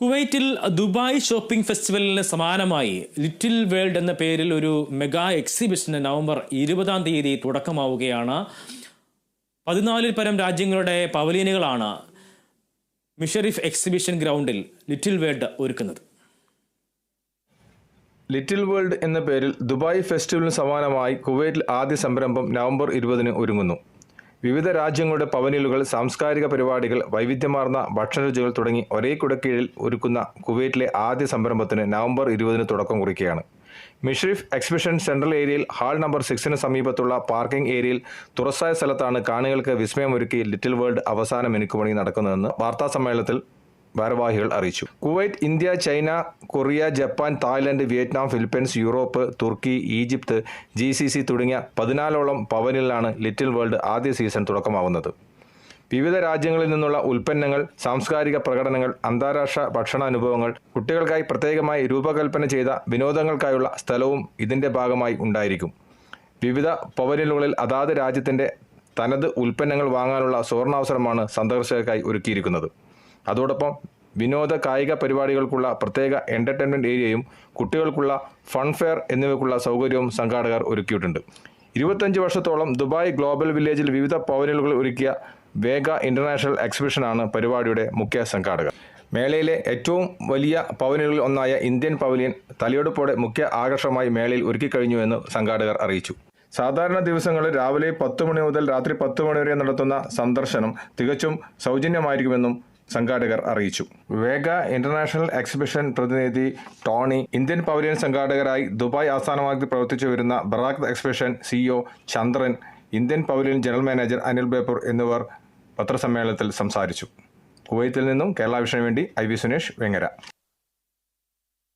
കുവൈറ്റിൽ Dubai shopping ഫെസ്റ്റിവലിന് സമാനമായി little world എന്ന പേരിൽ ഒരു മെഗാ എക്സിബിഷന് നവംബർ ഇരുപതാം തീയതി തുടക്കമാവുകയാണ്. പതിനാലിൽ പരം രാജ്യങ്ങളുടെ പവലിയനുകളാണ് മിഷറിഫ് എക്സിബിഷൻ ഗ്രൗണ്ടിൽ ലിറ്റിൽ വേൾഡ് ഒരുക്കുന്നത്. ലിറ്റിൽ വേൾഡ് എന്ന പേരിൽ ദുബായ് ഫെസ്റ്റിവലിന് സമാനമായി കുവൈറ്റിൽ ആദ്യ സംരംഭം നവംബർ ഇരുപതിന് ഒരുങ്ങുന്നു. വിവിധ രാജ്യങ്ങളുടെ പവനിലുകൾ സാംസ്കാരിക പരിപാടികൾ വൈവിധ്യമാർന്ന ഭക്ഷണരുചികൾ തുടങ്ങി ഒരേ കുടക്കീഴിൽ ഒരുക്കുന്ന കുവൈറ്റിലെ ആദ്യ സംരംഭത്തിന് നവംബർ ഇരുപതിന് തുടക്കം കുറിക്കുകയാണ്. മിഷ്രിഫ് എക്സിബിഷൻ സെൻട്രൽ ഏരിയയിൽ ഹാൾ നമ്പർ സിക്സിന് സമീപത്തുള്ള പാർക്കിംഗ് ഏരിയയിൽ തുറസായ സ്ഥലത്താണ് കാണികൾക്ക് വിസ്മയമൊരുക്കി ലിറ്റിൽ വേൾഡ് അവസാന മിനുക്കുപണി നടക്കുന്നതെന്ന് വാർത്താസമ്മേളനത്തിൽ ഭാരവാഹികൾ അറിയിച്ചു. Kuwait India China Korea Japan Thailand Vietnam Philippines Europe Turkey Egypt G തുടങ്ങിയ പതിനാലോളം പവനിലാണ് ലിറ്റിൽ വേൾഡ് ആദ്യ സീസൺ തുടക്കമാവുന്നത്. വിവിധ രാജ്യങ്ങളിൽ നിന്നുള്ള ഉൽപ്പന്നങ്ങൾ സാംസ്കാരിക പ്രകടനങ്ങൾ അന്താരാഷ്ട്ര ഭക്ഷണ അനുഭവങ്ങൾ കുട്ടികൾക്കായി പ്രത്യേകമായി രൂപകൽപ്പന ചെയ്ത വിനോദങ്ങൾക്കായുള്ള സ്ഥലവും ഇതിന്റെ ഭാഗമായി ഉണ്ടായിരിക്കും. വിവിധ പവനിലുകളിൽ അതാത് രാജ്യത്തിന്റെ തനത് ഉൽപ്പന്നങ്ങൾ വാങ്ങാനുള്ള സുവർണാവസരമാണ് സന്ദർശകർക്കായി ഒരുക്കിയിരിക്കുന്നത്. അതോടൊപ്പം വിനോദ കായിക പരിപാടികൾക്കുള്ള പ്രത്യേക എന്റർടൈൻമെന്റ് ഏരിയയും കുട്ടികൾക്കുള്ള ഫൺഫെയർ എന്നിവയ്ക്കുള്ള സൗകര്യവും സംഘാടകർ ഒരുക്കിയിട്ടുണ്ട്. ഇരുപത്തഞ്ച് വർഷത്തോളം ദുബായ് ഗ്ലോബൽ വില്ലേജിൽ വിവിധ പൗരലുകൾ ഒരുക്കിയ വേഗ ഇന്റർനാഷണൽ എക്സിബിഷനാണ് പരിപാടിയുടെ മുഖ്യ സംഘാടകർ. മേളയിലെ ഏറ്റവും വലിയ പവനുകളിൽ ഒന്നായ ഇന്ത്യൻ പവലിയൻ തലയെടുപ്പോടെ മുഖ്യ ആകർഷണമായി മേളയിൽ ഒരുക്കിക്കഴിഞ്ഞുവെന്ന് സംഘാടകർ അറിയിച്ചു. സാധാരണ ദിവസങ്ങളിൽ രാവിലെ പത്ത് മണി മുതൽ രാത്രി പത്ത് മണി വരെ നടത്തുന്ന സന്ദർശനം തികച്ചും സൗജന്യമായിരിക്കുമെന്നും സംഘാടകർ അറിയിച്ചു. വേഗ ഇന്റർനാഷണൽ എക്സിബിഷൻ പ്രതിനിധി ടോണി ഇന്ത്യൻ പവലിയൻ സംഘാടകരായി ദുബായ് ആസ്ഥാനമാക്കി പ്രവർത്തിച്ചു വരുന്ന Barakh exhibition CEO Chandran Indian pavilion general manager Anil Beypore എന്നിവർ പത്രസമ്മേളനത്തിൽ സംസാരിച്ചു. കുവൈത്തിൽ നിന്നും കേരള വിഷന് വേണ്ടി ഐ വി സുനേഷ് വെങ്ങര.